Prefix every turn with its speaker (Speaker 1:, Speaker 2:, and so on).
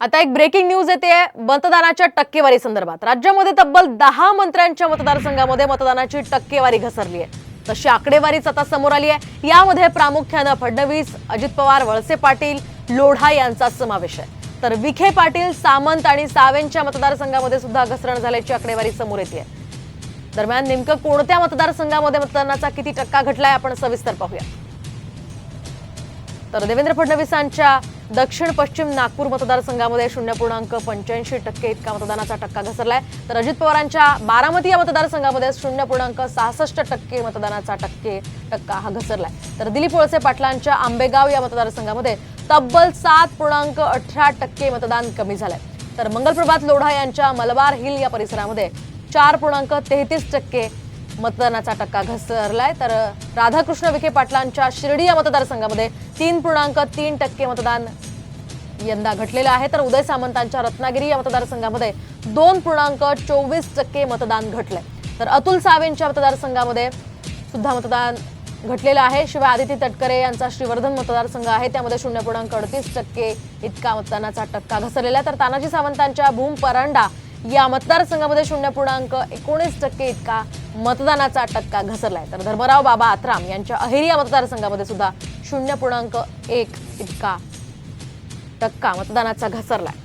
Speaker 1: आता एक breaking news येते. मतदानाच्या टक्केवारी संदर्भात. राज्यामध्ये तब्बल दहा मंत्र्यांच्या मतदारसंघामध्ये मतदानाची टक्केवारी घसरली आहे. तशी आकडेवारीच आता समोर आली आहे. यामध्ये प्रामुख्यानं फडणवीस अजित पवार वळसे पाटील लोढा यांचा समावेश आहे. तर विखे पाटील सामंत आणि सावेंच्या मतदारसंघामध्ये सुद्धा घसरण झाल्याची आकडेवारी समोर येते. दरम्यान नेमकं कोणत्या मतदारसंघामध्ये मतदानाचा किती टक्का घटलाय आपण सविस्तर पाहूया. तर देवेंद्र फडणवीसांच्या दक्षिण पश्चिम नागपूर मतदारसंघामध्ये शून्य पूर्णांक पंच्याऐंशी टक्के इतका मतदानाचा टक्का घसरलाय. तर अजित पवारांच्या बारामती या मतदारसंघामध्ये शून्य पूर्णांक सहासष्ट टक्के मतदानाचा टक्के टक्का हा घसरलाय. तर दिलीप वळसे पाटलांच्या आंबेगाव या मतदारसंघामध्ये तब्बल सात पूर्णांक अठरा टक्के मतदान कमी झालंय. तर मंगलप्रभात लोढा यांच्या मलबार हिल या परिसरामध्ये चार पूर्णांक तेहतीस टक्के मतदानाचा टक्का घसरलाय. तर राधाकृष्ण विखे पाटलांच्या शिर्डी या मतदारसंघामध्ये तीन पूर्णांक तीन टक्के मतदान यंदा घटलेलं आहे. तर उदय सामंतांच्या रत्नागिरी या मतदारसंघामध्ये दोन पूर्णांक चोवीस टक्के मतदान घटलंय. तर अतुल सावेंच्या मतदारसंघामध्ये सुद्धा मतदान घटलेलं आहे. शिवाय आदिती तटकरे यांचा श्रीवर्धन मतदारसंघ आहे. त्यामध्ये शून्य पूर्णांक अडतीस टक्के इतका मतदानाचा टक्का घसरलेला आहे. तर तानाजी सावंतांच्या भूम परांडा या मतदारसंघामध्ये शून्य पूर्णांक एकोणीस टक्के इतका मतदानाचा टक्का घसरलाय. तर धर्मराव बाबा आत्राम यांच्या अहेरिया मतदारसंघामध्ये सुद्धा शून्य पूर्णांक एक इतका टक्का मतदानाचा घसरलाय.